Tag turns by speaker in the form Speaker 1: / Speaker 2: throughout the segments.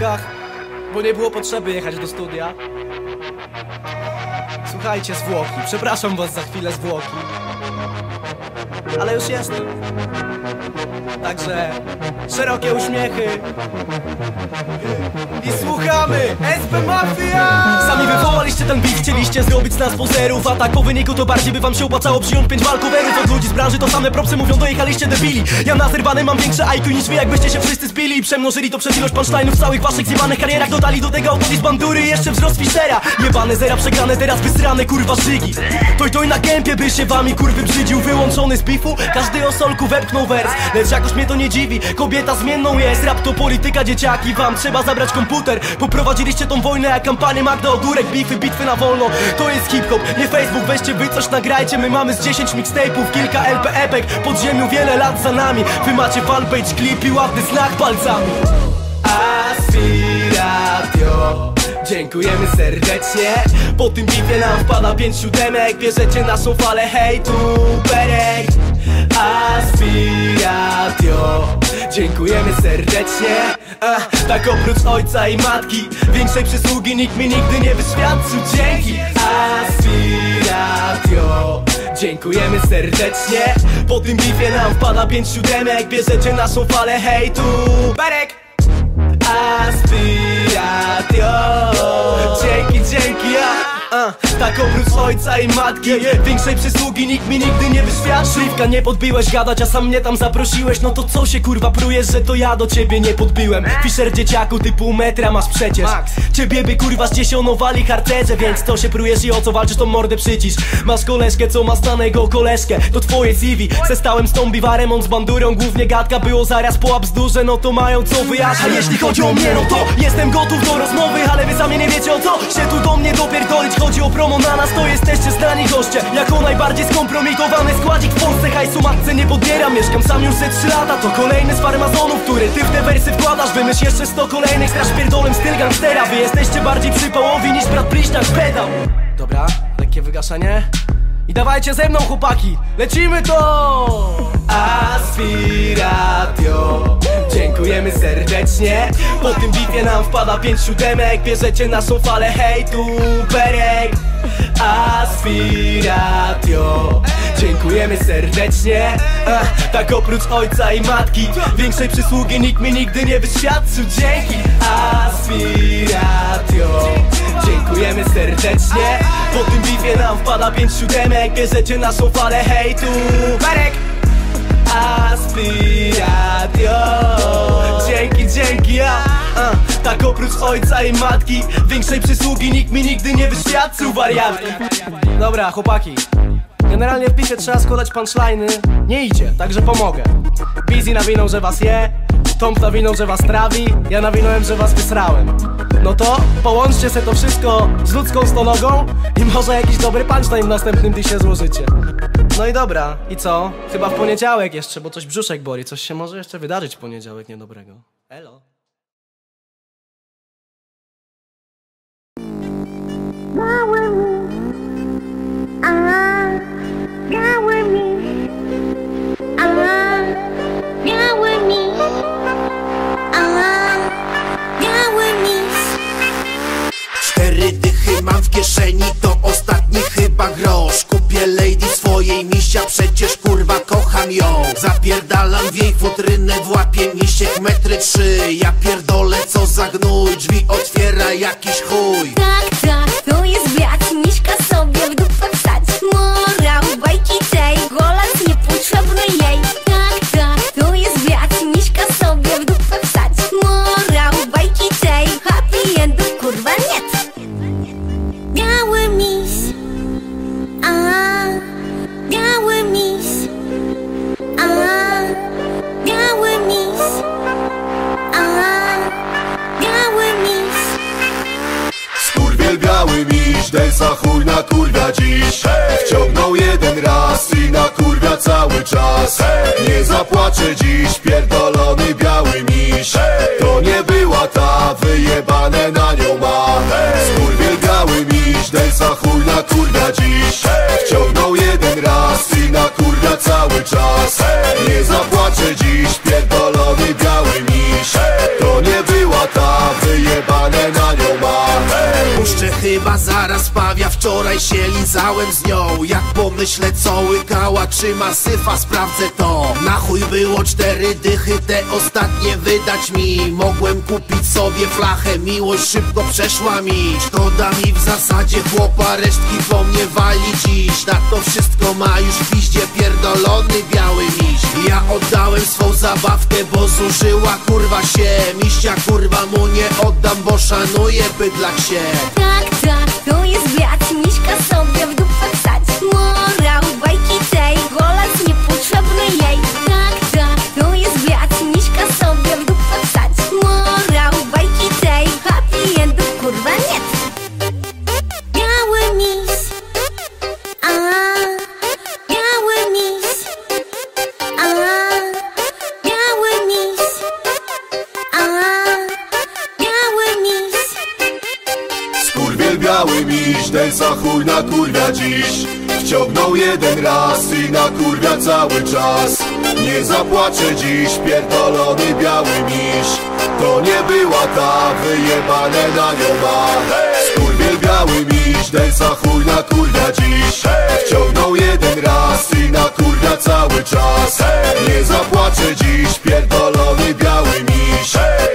Speaker 1: warunkach, bo nie było potrzeby jechać do studia. Słuchajcie, zwłoki, przepraszam was za chwilę zwłoki, ale już jestem. Także szerokie uśmiechy. I słuchamy SB Mafia! Sami wywołaliście ten beat, chcieliście zrobić z nas pozerów A tak po wyniku to bardziej by wam się opłacało przyjąć pięć walkowerów Od ludzi z branży. To same propsy mówią dojechaliście debili. Ja na zerwany mam większe IQ niż wy jakbyście się wszyscy spili I przemnożyli to przez ilość punchline'ów w całych waszych zjebanych karierach. Dodali do tego autoli bandury jeszcze wzrost Fischera Jebane zera przegrane, teraz wysrane kurwa szygi. Toj toj na kępie by się wami kurwy brzydził. Wyłączony z bifu, każdy o solku wepchnął wers. Lecz jakoś mnie to nie dziwi, kobieta zmienną jest. Rap to polityka dzieciaki, wam trzeba zabrać komputer. Poprowadziliście tą wojnę jak kampanię Magda Ogórek Bify, bitwy na wolno, to jest hip-hop Nie Facebook, weźcie wy coś nagrajcie. My mamy z 10 mixtape'ów, kilka LP epek. Pod ziemią wiele lat za nami. Wy macie fanpage, klip i ładny znak palcami. Aspiratio Dziękujemy serdecznie. Po tym bifie nam wpada pięć siódemek. Bierzecie naszą falę hejtu, perek Aspiratio Dziękujemy serdecznie. Ach, Tak oprócz ojca i matki Większej przysługi nikt mi nigdy nie wyświadczył. Dzięki Aspiratio Dziękujemy serdecznie. Po tym bifie nam wpada pięć siódemek. Bierzecie naszą falę hejtu. Berek Aspiratio Dzięki, dzięki, ja a, tak oprócz ojca i matki Większej przysługi nikt mi nigdy nie wyświadczył. Śliwka nie podbiłeś gadać, a sam mnie tam zaprosiłeś. No to co się kurwa prujesz, że to ja do ciebie nie podbiłem? Fischer dzieciaku, ty pół metra masz przecież. Ciebie by kurwa zdziesionowali harcerze Więc co się prujesz i o co walczysz, to mordę przycisz. Masz koleżkę, co ma stanego koleżkę To twoje CV, se stałem z tą biwarem, on z bandurą Głównie gadka było zaraz po abzdurze, no to mają co wyjaśnić. A jeśli chodzi o mnie, no to jestem gotów do rozmowy Ale wy sami nie wiecie o co się tu do mnie dopierdolić Chodzi o promo na nas, to jesteście znani goście. Jako najbardziej skompromitowany składzik w Polsce Hajsu matce nie podbieram, mieszkam sam już ze 3 lata To kolejny z farmazonów, który ty w te wersy wkładasz. Wymyśl jeszcze 100 kolejnych, straż pierdolem styl gangstera. Wy jesteście bardziej przypałowi niż brat bliźniak pedał. Dobra, lekkie wygaszenie. I dawajcie ze mną chłopaki, lecimy to! Aspiratio. Dziękujemy serdecznie. Po tym bifie nam wpada pięć siódemek. Bierzecie naszą falę hejtu, berek. Aspiratio. Dziękujemy serdecznie. Ach, Tak oprócz ojca i matki Większej przysługi nikt mi nigdy nie wyświadczył. Dzięki. Aspiratio. Dziękujemy serdecznie. Po tym bifie nam wpada pięć siódemek. Bierzecie naszą falę hejtu Berek oprócz ojca i matki Większej przysługi nikt mi nigdy nie wyświadczył wariatki. Dobra, chłopaki. Generalnie w pisie trzeba składać punchliny Nie idzie, także pomogę. Busy nawinął, że was je. Tomp nawinął, że was trawi. Ja nawinąłem, że was wysrałem. No to połączcie se to wszystko z ludzką stonogą I może jakiś dobry punchline w następnym disie złożycie. No i dobra, i co? Chyba w poniedziałek jeszcze, bo coś brzuszek boli. Coś się może jeszcze wydarzyć w poniedziałek niedobrego. Elo
Speaker 2: Cztery dychy mam w kieszeni, to ostatni chyba grosz. Kupię lady swojej misia, przecież kurwa kocham ją. Zapierdalam w jej futrynę, w łapie misiek metry trzy. Ja pierdolę co za gnój, drzwi otwiera jakiś chuj.
Speaker 3: Tak, miś,
Speaker 4: Delsa chuj na kurwia dziś. Wciągnął jeden raz i na kurwia cały czas. Nie zapłaczę dziś, pierdolony biały miś. To nie była ta, wyjebane na nią ma. Skurwiel biały miś, Delsa chuj na kurwia dziś. Wciągnął jeden raz
Speaker 2: Wczoraj się lizałem z nią Jak pomyślę co łykała Czy ma syfa, sprawdzę to. Na chuj było cztery dychy Te ostatnie wydać mi. Mogłem kupić sobie flachę Miłość szybko przeszła mi Szkoda mi w zasadzie chłopa Resztki po mnie wali dziś. Na to wszystko ma już w piździe Pierdolony biały miś. Ja oddałem swą zabawkę Bo zużyła kurwa się. Miścia kurwa mu nie oddam Bo szanuję bydlak się.
Speaker 3: Tak, tak, to jest brat Miśka sobie w
Speaker 4: na kurwia dziś. Wciągnął jeden raz i na kurwia cały czas. Nie zapłaczę dziś, pierdolony biały miś. To nie była ta, wyjebane na nią ma. Skurwiel biały miś, Delsa chuj na kurwia dziś. Wciągnął jeden raz i na kurwia cały czas. Nie zapłaczę dziś, pierdolony biały miś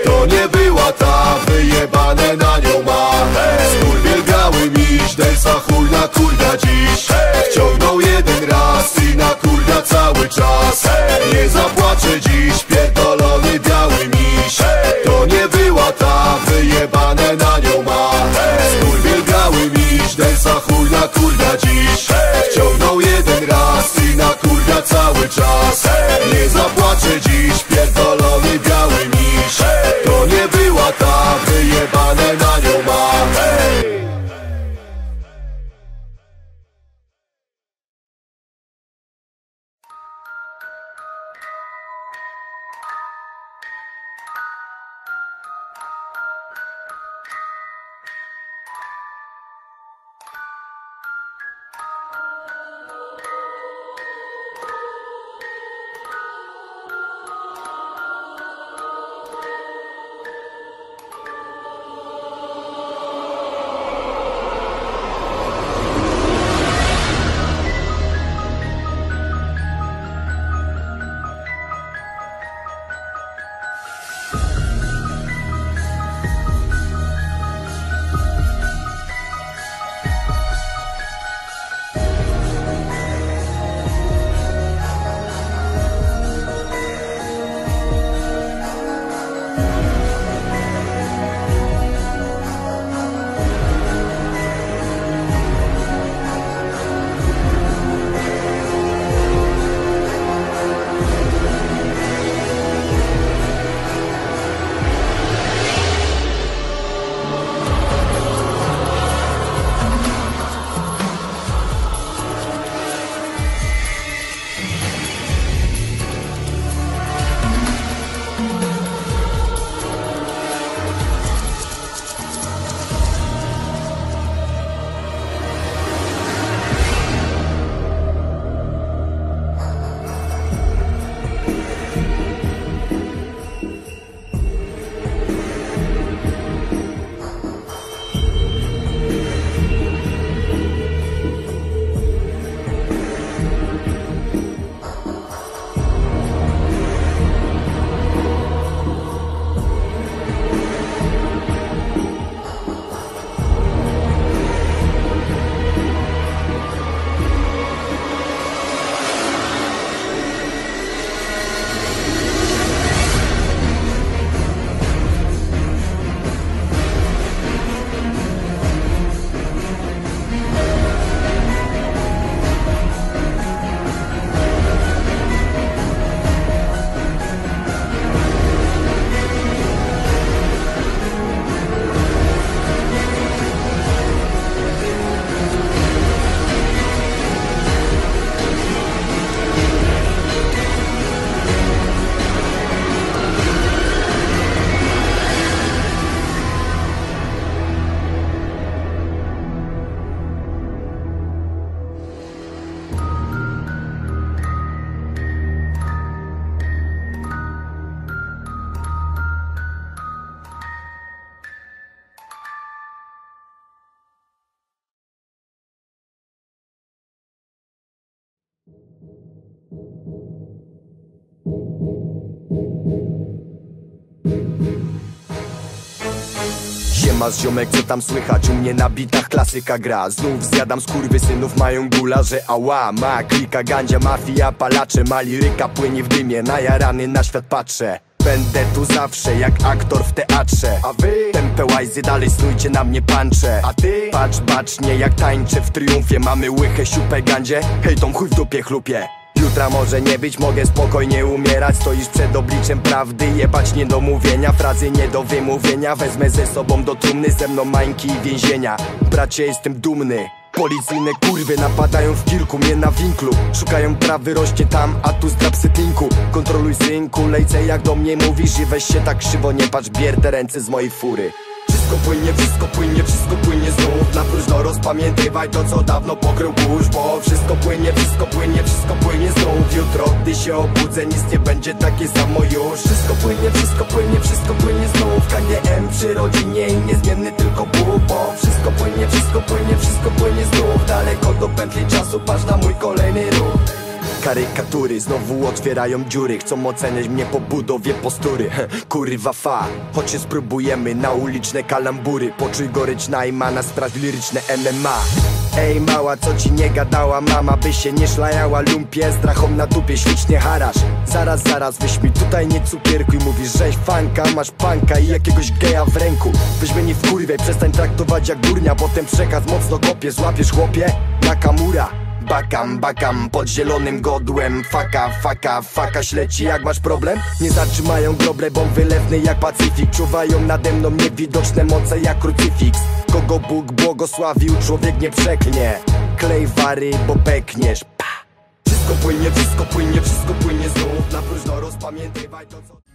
Speaker 5: Siema ziomek, co tam słychać? U mnie na bitach klasyka gra. Znów zjadam synów mają gula, że ała Ma klika, gandzia, mafia, palacze Ma liryka, płynie w dymie. Najarany na świat patrzę Będę tu zawsze jak aktor w teatrze. A wy? Tempę łajzy, dalej snujcie na mnie pancze. A ty? Patrz bacznie jak tańczę w triumfie. Mamy łychę, siupę, gandzie. Hej, tą chuj w dupie chlupie. Jutra może nie być, mogę spokojnie umierać. Stoisz przed obliczem prawdy, jebać nie do mówienia. Frazy nie do wymówienia, wezmę ze sobą do trumny Ze mną mańki i więzienia. Bracie, jestem dumny Policyjne kurwy napadają w kilku, mnie na winklu. Szukają prawy, rośnie tam, a tu zdrab setinku Kontroluj synku, lejce jak do mnie mówisz I weź się tak krzywo, nie patrz, bier te ręce z mojej fury. Wszystko płynie, wszystko płynie, wszystko płynie znów. Na próżno rozpamiętywaj to co dawno pokrył kurz Bo wszystko płynie, wszystko płynie, wszystko płynie znów. Jutro gdy się obudzę nic nie będzie takie samo już. Wszystko płynie, wszystko płynie, wszystko płynie znów. KGM przy rodzinie i niezmienny tylko Bóg Bo wszystko płynie, wszystko płynie, wszystko płynie pętli czasu, patrz na mój kolejny ruch. Karykatury znowu otwierają dziury Chcą oceniać mnie po budowie postury. Kurwa fa, choć się spróbujemy na uliczne kalambury Poczuj gorycz Najmana, sprawdź liryczne MMA Ej mała, co ci nie gadała mama By się nie szlajała lumpie? Z drachą na dupie Ślicznie harasz. Zaraz, zaraz, weź mi tutaj nie cukierkuj Mówisz, żeś fanka, masz panka i jakiegoś geja w ręku. Weź mnie nie wkurwiaj, przestań traktować jak durnia Potem przekaz mocno kopie, złapiesz chłopie Nakamura. Bakam, bakam pod zielonym godłem. Faka, faka, faka śleci jak masz problem? Nie zatrzymają groble, bomb wylewny jak Pacyfik. Czuwają nade mną niewidoczne moce jak krucyfiks. Kogo Bóg błogosławił, człowiek nie przeklnie Klej wary, bo pekniesz pa. Wszystko płynie, wszystko płynie, wszystko płynie znów. Na próżno rozpamiętywaj to co